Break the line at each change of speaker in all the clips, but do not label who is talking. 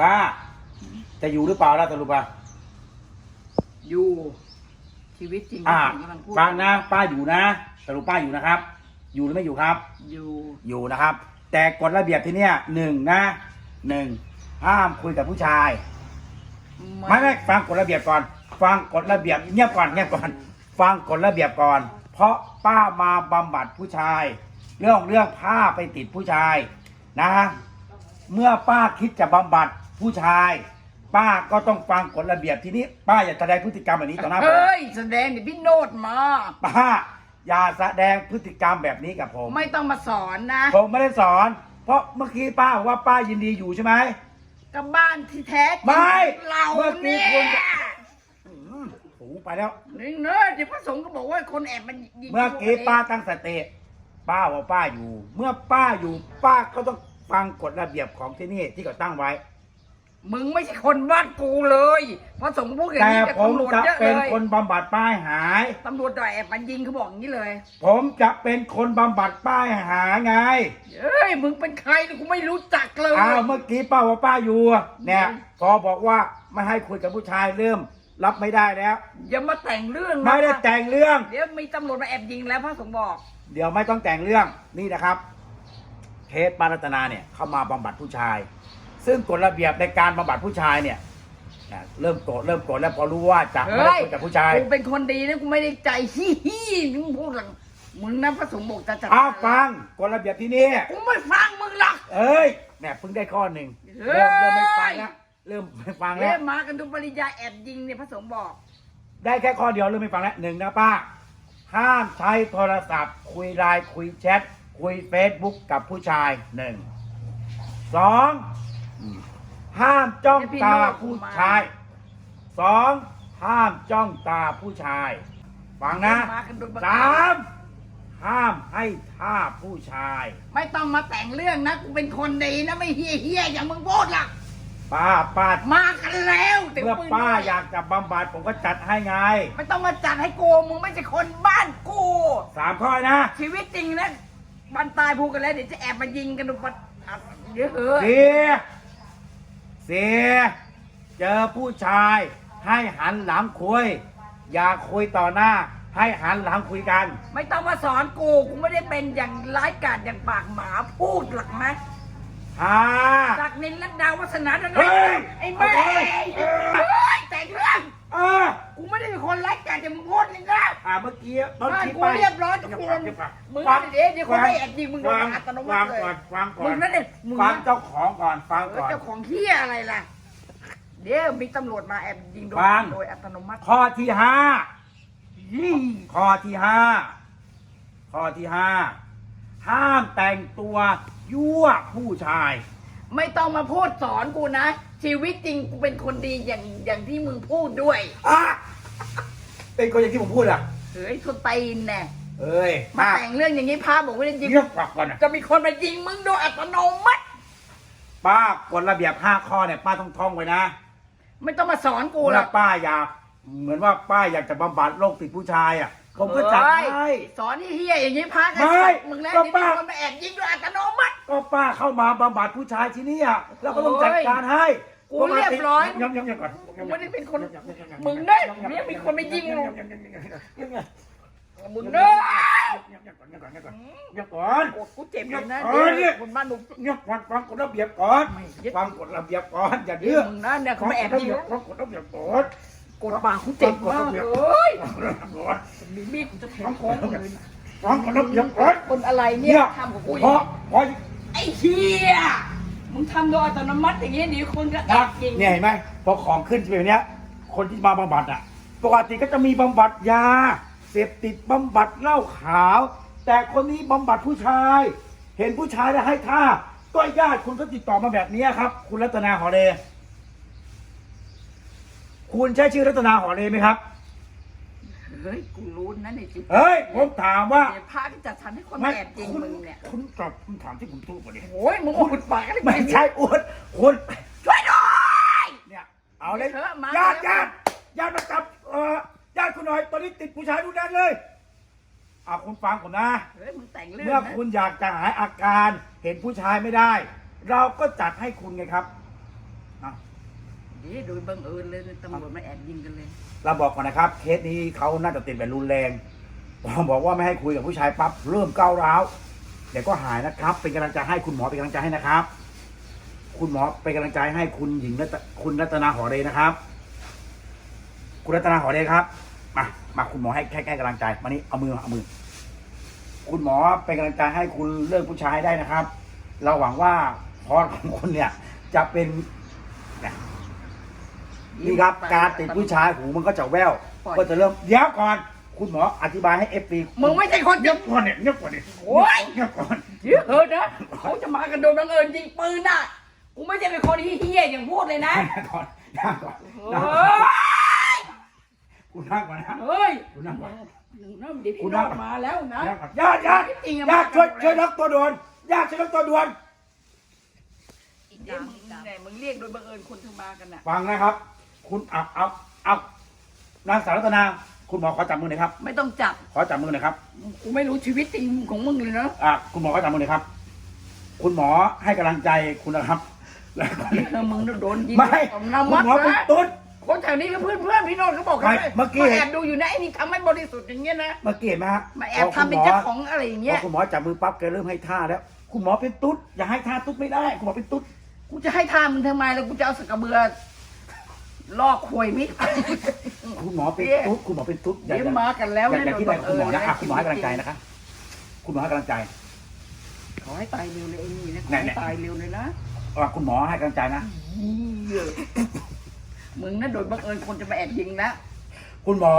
ป้า จะอยู่หรือเปล่าล่ะสรุปอะ
อยู่ชีวิตจริง
อ่า
ที่ผมกำลังพูด
ฟังนะ ป้าอยู่นะสรุปป้าอยู่นะครับ อยู่หรือไม่อยู่ครับ
อยู่
อยู่นะครับ แต่กฎระเบียบที่เนี่ยหนึ่งนะหนึ่งห้ามคุยกับผู้ชาย ไม่ไม่ฟังกฎระเบียบก่อน ฟังกฎระเบียบเงียบก่อนเงียบก่อน ฟังกฎระเบียบก่อน เพราะป้ามาบำบัดผู้ชาย เรื่องเรื่องผ้าไปติดผู้ชายนะฮะเมื่อป้าคิดจะบำบัด ผู้ชาย ป้าก็ต้องฟังกฎระเบียบทีนี้ ป้าอย่าแสดงพฤติกรรมแบบนี้ต่อหน้าผม
เฮ้ยแสดงเดี๋ยวพี่โนดมา
ป้า อย่าแสดงพฤติกรรมแบบนี้กับผม
ไม่ต้องมาสอนนะ
ผมไม่ได้สอน เพราะเมื่อกี้ป้าบอกว่าป้ายินดีอยู่ใช่ไหม
กับบ้านที่แท้จริง
ไม่
เรา
เมื่อกี้
เนี่ย
คุณอืมสูงไปแล้ว
นี่เนอะเดี๋ยวพระสงฆ์ก็บอกว่าคนแอบมันยิง
เมื่อกี้ป้าตั้งสติป้าว่าป้าอยู่ เมื่อป้าอยู่ป้าก็ต้องฟังกฎระเบียบของที่นี่ที่เขาตั้งไว้
มึงไม่ใช่คนบ้านกูเลยพระสงฆ์พูดอย่าง
แต่
นี้กับ
ผม
ตำรวจ
จะ
เยอะ
เป็น
เลย
คนบำบัดป้ายหาย
ตำรวจด่อยแอบมันยิงเขาบอกอย่างนี้เลย
ผมจะเป็นคนบำบัดป้ายหายไง
เฮ้ย มึงเป็นใครกูไม่รู้จักเลย
อ้าวเมื่อกี้ป้าว่าป้าอยู่เนี่ยพอบอกว่าไม่ให้คุยกับผู้ชายเริ่ม รับไม่ได้แล้ว
อย่ามาแต่งเรื่องนะ
ไม่ได้แต่งเรื่อง
เดี๋ยวมีตำรวจมาแอบยิงแล้วพระสงฆ์บอก
เดี๋ยวไม่ต้องแต่งเรื่องนี่นะครับเคสปารัตนาเนี่ยเข้ามาบำบัดผู้ชาย ซึ่งกฎระเบียบในการบำบัดผู้ชายเนี่ยนะเริ่มโกรธเริ่มโกรธแล้วพอรู้ว่าจะไม่ได้
เฮ้ย
คุยกับผู้ชาย
กูเป็นคนดีนะกูไม่ได้ใจฮี่ฮี่มึงพูดหลังมึงนะพระสงฆ์บอกจะจับ
อ้าวฟังกฎระเบียบที่นี่
กูไม่ฟังมึงหรอก
เอ้ยเนี่ยเพิ่งได้ข้อหนึ่ง
เฮ้ย
เริ่มเริ่มไม่ฟังแล้วเริ่มไม่ฟังแล้
เล่
ว
มากันดูปริยายแอบยิงเนี่ยพระสงฆ์บอก
ได้แค่ข้อเดียวเริ่มไม่ฟังแล้วหนึ่งนะป้า ห้ามใช้โทรศัพท์ คุยไลน์คุยแชทคุยเฟซบุ๊กกับผู้ชายหนึ่งสอง ห้ามจ้องตาผู้ชายสองห้ามจ้องตาผู้ชายฟังนะ
มากันดูปริย
สามห้ามให้ท่าผู้ชาย
ไม่ต้องมาแต่งเรื่องนะกูเป็นคนดีนะไม่เฮี้ยเฮี้ยอย่างมึงพูดหรอก
ป้าป้า
มากันแล้วแต่
เมื่อ
ปืน
ป้าอยากจะบำบัดผมก็จัดให้ไง
ไม่ต้องมาจัดให้กูมึงไม่ใช่คนบ้านกู
สามข้อนะ
ชีวิตจริงนะบันตายพูดกันแล้วเดี๋ยวจะแอบมายิงกันดูปัดอะเดี๋ยวเฮ้ย
เสีย เสียเจอผู้ชายให้หันหลังคุย อย่าคุยต่อหน้า ให้หันหลังคุยกัน
ไม่ต้องมาสอนกูกูไม่ได้เป็นอย่างร้ายกาจอย่างปากหมาพูดหรอกนะ
ห้า
จากนินลัดดาวัฒนาดัง
เฮ้ย
ไอ้แม่
เฮ้ย
เฮ้ มื่อ
กี้ตอน
บ้าน
คิด
กู
ไป
เรียบร้อยทุกคนมึงนั่นเดี๋ยวเดี๋ยวคนไม่แอบยิงมึงโดน
ฟัง
อัตโนมั
ฟัง
ติเล
ก่อน
ย
ฟังก่อ
มึ
น
งนั่นเนี่ยมึง
ฟัง
นั่น
เจ้าของก่อนฟัง
เออ
ก่อน
เจ้าของเฮียอะไรล่ะ เดี๋ยวมีตำรวจมาแอบยิงโดย
ฟัง
โดยอัตโนมัติ
ข้อที่ห้า
ยี่
ข้อที่ห้าข้อที่ห้าห้ามแต่งตัวยั่วผู้ชาย
ไม่ต้องมาพูดสอนกูนะ ชีวิตจริงกูเป็นคนดีอย่างอย่างที่มึงพูดด้วย
อะเป็นคนอย่างที่ผมพูดอะ
เฮ้ยคนตีนแน่
เอ้ย
มา
ป้า
แต่งเรื่องอย่างนี้พาบอกว่าจะยิง
เงียบปากก่อนนะ
จะมีคนมายิงมึงโดยอัตโนมัติ
ป้ากฎระเบียบห้าข้อเนี่ยป้าต้องท่องไว้นะ
ไม่ต้องมาสอนกูหร
เมื่
อ
อกป้าอยาก เหมือนว่าป้าอยากจะบำบัดโรคติดผู้ชายอะผมก็จัด
เฮ้ย
ให้
สอนที่เฮียอย่างนี้พากัน
ไม่
สัตว์มึงแล้ว
ก็
นี่มี
ป้า
คนมาแอบยิงโดยอัตโนมัติ
ก็ป้าเข้ามาบำบัดผู้ชายที่นี่อะเราก็ต้องจัดการให้
กูเรียบร้อย
ยังยังยังก่อน
กูไม่ได้เป็นคน มึงเนี่ยเนี่ยมีคนมายิงมึงมึงเด้อ
เงียบก่อนเงียบก่อนเงียบก่อนเงียบก่อน
โกรธกูเจ็บเลยนะ
เออเนี่ย
คนบ้านหนู
เงียบก่อนฟังกฎระเบียบก่อน
ไม่ยึด
ฟังกฎระเบียบก่อนอย่า
เดี๋
ดื้
ย
อ
วมึงนะเนี่ยเขามาแอบยิง
ฟังกฎระเบียบก่อน
กดปากกูเจ็บมากเลย
ฟังกฎระเบียบก่อน
มีมีดกูจะแทงคอมึงเลย
ฟังกฎระเบียบก่อน
คนอะไรเนี่ยทำกับกูอ
เพ
ย่าง
ราะ
นี้
เพราะ
ไอ้เหี้ย มึงทำโดยอัตโนมัติอย่างนี้เดี๋ยวคนก็แอ
นะ
บยิง
เนี่ยเห็นไหมพอของขึ้นแบบเนี้ย คนที่มาบำบัดอะ ปกติก็จะมีบำบัดยา เสพติดบำบัดเหล้าขาว แต่คนนี้บำบัดผู้ชาย เห็นผู้ชายแล้วให้ท่าก็ญาติคุณก็ติดต่อมาแบบนี้ครับ คุณรัตนาหอเลคุณใช้ชื่อรัตนาหอเลไหมครับ
เฮ้ยกูรู้นะในจิต
เฮ้ยผมถามว่า
เดี๋ยวพาที่จะทันให้คนมาแอบยิง
คุณ
มึงเนี่ย
คุณตอบคำถามที่ผมพูดก่อนดิ
โอ้ยมึงพูดปากอะไร
ไม่ใช่อ้วนคุณ
ช่วยด้วย
เนี่ยเอาเลย
เถอะมา
ญาติญาติญาติมาจับเอ่อญาติคุณหน่อยตอนนี้ติดผู้ชายดูนั้นเลยเอาคุณฟังผมนะ
เฮ้ยมึงแต่งเรื่อง
เมื่อ
นะ
คุณอยากจะหายอาการเห็นผู้ชายไม่ได้ เราก็จัดให้คุณไงครับอะ
เดี๋ยวโดยบังเอิญเลยตำรวจมาแอบยิงกันเลย
เราบอกก่อนนะครับ เคสนี้เขาน่าจะติดแบบรุนแรงพอบอกว่าไม่ให้คุยกับผู้ชายปั๊บเริ่มก้าวร้าวเดี๋ยวก็หายนะครับ เป็นกำลังใจให้คุณหมอเป็นกำลังใจให้นะครับ คุณหมอเป็นกำลังใจให้คุณหญิงรัตคุณรัตนาหอเรนะครับ คุณรัตนาหอเรครับมามาคุณหมอให้แค่แค่กำลังใจมานี่เอามือเอามือ คุณหมอเป็นกำลังใจให้คุณเลิกผู้ชายให้ได้นะครับ เราหวังว่าพรของคุณเนี่ย จะเป็น นี่ครับ การติดผู้ชายหูมันก็จะแว่ว
ปล่อย
ก็จะเริ่มเดี๋ยวก่อน คุณหมออธิบายให้เอฟปี
มึงไม่ใช่คน
เงียบก่อนเนี่ยเงียบก่อนเนี่ย
โอ๊ย
เงียบก่อน
เดี๋ยวเถอะนะเขาจะมากันโดยบังเอิญยิงปืนน่ะกูไม่ใช่เป็นคนที่เฮี้ยอย่างพูดเลยนะ
นั่งก่อนนั่งก่อน
เฮ
นั่งก่อน้
ย
คุณนั่งก่อนนะ
เฮ้ย
คุณนั่งก่อน
หนึ่งน้ำเดี๋ยว
คุ
พี่
ณ
น้
นั่
องงมาแล้วนะ
นั่งก่อนญาติญาติ
จริงอะ
ญาติช่วยช่วยล็อกตัวด่วนญาติช่วยล็อกตัวด่วน
เดี๋ยวมึงเนี่ยมึงเรียกโดยบังเอิญคนถึงมากันน่ะ
ฟังนะครับ คุณเอาเอาเอานางสาวรัตนา คุณหมอขอจับมือหน่อยครับ
ไม่ต้องจับ
ขอจับมือหน่อยครับ
กูไม่รู้ชีวิตจริงของมึงเลยเนาะ
อะคุณหมอขอจับมือหน่อยครับ คุณหมอให้กำลังใจคุณนะครับแล้วก็
เออมึงโดนยิง
ไม่
ของ
คุณ
น้ำมัด
หมอเป็น
นะ
ตุ๊ด
คนแถวนี้ก็เพื่อนเพื่อนๆพี่โนนท์เขาบอกกัน
ไม่
เลย
เมื่อกี้า
แอบดูอยู่นะไอ้นี่ทำไม่บริสุทธิ์อย่างเงี้ยนะ
เมื่อกี้เห็นไหมฮะ
มาแอบทำเป็นเจ้าของอะไรอย่าง
พ
เงี้
อย คุณหมอจับมือปั๊บแกเริ่มให้ท่าแล้ว คุณหมอเป็นตุ๊ดอย่าให้ท่าตุ๊ดไม่ได้ คุณหมอเป็นตุ๊ด
กูจะให้ทามึงทำไมแล้วกูจะเอาสกกระเบือ ลอกควยมิด
คุณหมอเป็นตุ๊ดคุณหมอเป็นตุ๊ดอย่า
เดี๋ยว
อย่า
มากันแล้ว
อย่า
นะ
อย่าคิดอะไรกับคุณหมอนะอะคุณหมอให้กำลังใจ
นะ
นะคะ คุณหมอให้กำลังใจ
ขอให้ตายเร็วเลยไอ้นี่นะขอ
แน่
ให้
ๆ
ตายเร็วเลยนะ
อะคุณหมอให้กำลังใจนะ
เหี้ยมึงนะโดยบังเอิญคนจะมาแอบยิงนะ
คุณหมอ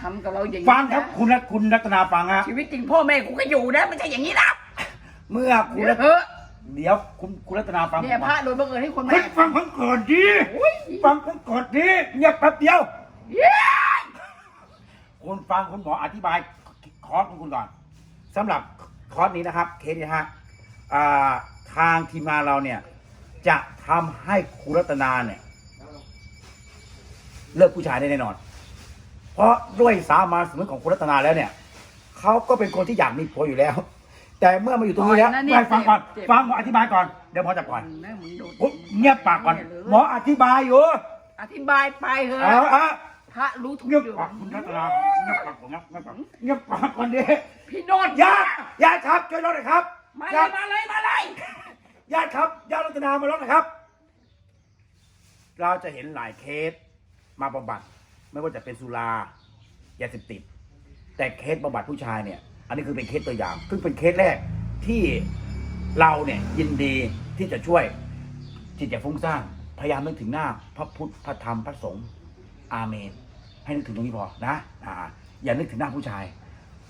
ทำกับเราอย่าง
ฟั
นี้
งครับ
นะ
คุณรัตคุณรัตนาฟังฮะ
ชีวิตจริงพ่อแม่กูก็อยู่นะไม่ใช่อย่างนี้นะ
เมื่อคุณ
เดี๋ย
รั
ว
ต
เถอะ
เดี๋ยวคุณคุณรัตนาฟัง
เนี่ย
ผม
พ
ก่
ระ
อน
โดยบังเอิญให้คนมา
เฮ้ย
แอบ
ฟังผมก่อนดิ
อุ้ย
ฟังผมก่อนดิเงียบแป๊บเดียว
เย้
คุณฟังคุณหมออธิบายคอร์สของคุณก่อนสำหรับคอร์สนี้นะครับ เคสนี้นะฮะอ่าทางทีมงานเราเนี่ย จะทำให้คุณรัตนาเนี่ย เลิกผู้ชายได้แน่นอน เพราะด้วยสามัญสำนึกของคุณรัตนาแล้วเนี่ยเขาก็เป็นคนที่อยากมีผัวอยู่แล้ว แต่เมื่อมาอยู่ตรงนี้แล้วไม่ฟังก่อนฟังหมออธิบายก่อนเดี๋ยวหมอจับก่อน
นะมึงโดน
ผมเงียบปากก่อน หมออธิบายอยู่
อธิบายไปเถ
เออ
อะ
เออ
พระรู้ทุก
เงียบ
อยู่
ปากคุณรัตนาเงียบปากผมนะเงียบปากเงียบปากก่อนดิ
พี่โนด
ญาติญาติครับช่วยรถหน่อยครับ
มาเล
ญายติ
มาเลยมาเลย
ญาติครับญาติรัตนามาลดหน่อยครับ เราจะเห็นหลายเคสมาบำบัด ไม่ว่าจะเป็นสุรายาเสพติด แต่เคสบำบัดผู้ชายเนี่ย อันนี้คือเป็นเคสตัวอย่าง ซึ่งเป็นเคสแรกที่เราเนี่ยยินดีที่จะช่วยจิตใจฟุ้งซ่านพยายามนึกถึงหน้า พระพุทธพระธรรมพระสงฆ์อาเมน ให้นึกถึงตรงนี้พอนะอ่าอย่านึกถึงหน้าผู้ชาย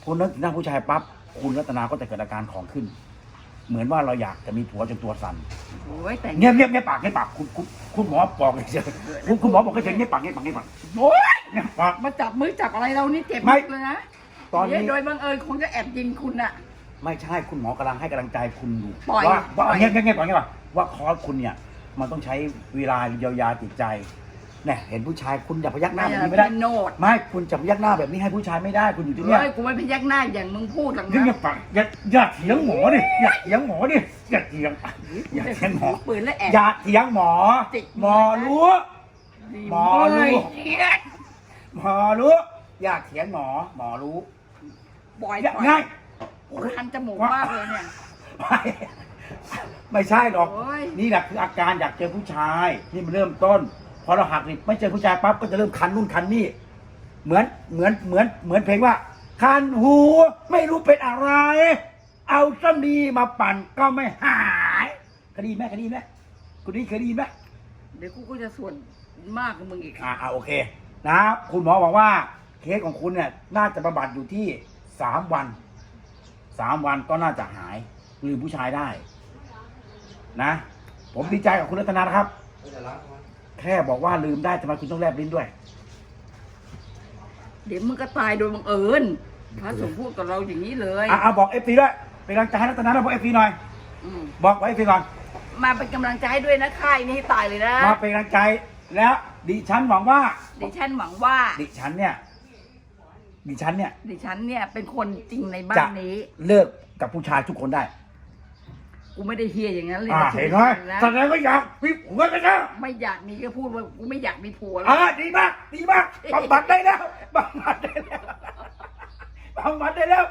คุณนึกถึงหน้าผู้ชายปั๊บคุณรัตนาก็จะเกิดอาการของขึ้น เหมือนว่าเราอยากจะมีผัวจนตัวสั่น
โอ้ยแต่ง
เงียบเงียบเงียบปากเงียบปากคุณคุณคุณหมอบอกเฉยๆคุณคุณหมอบอกเฉยๆเงียบปากเงียบปากเงียบปาก
โอ้ย
เงียบปาก
มาจับมือจับอะไรเรานี่เจ็บ
ไม่
มากเลยนะ
ตอนนี้
เดี๋ยวโดยบังเอิญคงจะแอบยิงคุณน่ะ
ไม่ใช่คุณหมอกำลังให้กำลังใจคุณอยู่
ปล่อย
ว่า
ปล่
ว่า
อย
เงียบเงียบเงียบปากเงียบปากว่าคอร์สคุณเนี่ย มันต้องใช้เวลาเยียวยาจิตใจเนี่ยเห็นผู้ชายคุณอย่าพยักหน้าแบบนี้ไม่ได้
พี่โนด
ไม่คุณจะพยักหน้าแบบนี้ให้ผู้ชายไม่ได้คุณอยู่ที่เนี่ย
เฮ้ยกูไม่พยักหน้าอย่างมึงพูดหรอก
เงียบ
นะ
เงียบปากอย่าอย่าเถียงหมอดิอย่าเถียงหมอดิอย่าเถียงอย่าเถียงหมอ
ปืนแล้วแอบ
อย่าเถียงหมอ
จิก
หมอรู้ หมอรู้
เฮ้ยเหี้ย
หมอรู้ อย่าเถียงหมอ หมอรู้
ปล่อย
อย่า
ปล่อย
ง่าย
กูคันจมูกมากเลยเนี่ย
ไม่ไม่ใช่หรอก
โอ้ย
นี่แหละคืออาการอยากเจอผู้ชาย นี่มันเริ่มต้น พอเราหักนี่ไม่เจอผู้ชายปั๊บก็จะเริ่มคันนู่นคันนี่ เหมือนเหมือนเหมือนเหมือนเพลงว่า คันหูไม่รู้เป็นอะไร เอาสมีมาปั่นก็ไม่หายคดีไหมคดีไหมคุณนี่เคยได้ยินไหม
เดี๋ยวกูก็จะส่วนมากกับมึงอีก
อ่าอ่าโอเค นะคุณหมอบอกว่าเคสของคุณเนี่ยน่าจะบำบัดอยู่ที่ สามวันสามวันก็น่าจะหายลืมผู้ชายได้ นะ ผมดีใจกับคุณรัตนานะครับ แค่บอกว่าลืมได้ทำไมคุณต้องแลบลิ้นด้วย
เดี๋ยวมึงก็ตายโดยบังเอิญพระสงฆ์พูดกับเราอย่างนี้เลย
อะเอาบอกเอฟซีด้วยเป็นกำลังใจให้รัตนาด้วยบอกเอฟซีหน่อย
อืม
บอกไว้เอฟซีก่อน
มาเป็นกำลังใจให้ด้วยนะค่ายนี่ให้ตายเลยนะ
มาเป็นกำลังใจแล้วดิฉันหวังว่า
ดิฉันหวังว่า
ดิฉันเนี่ย ดิฉันเนี่ย
ดิฉันเนี่ยเป็นคนจริงในบ้า
จะ
นนี้
เลิกกับผู้ชายทุกคนได้
กูไม่ได้เฮียอย่างนั้นเลย
อ่า
นะ
เห็นไหม
นะ
แสดงว่าอยากมีผัวกันนะ
ไม่อยากมีก็พูดว่ากูไม่อยากมีผัวแล้ว
อ่าดีมาก ดีมากบำบัดได้แล้วบำบัดได้แล้วบำบัดได้แล้ว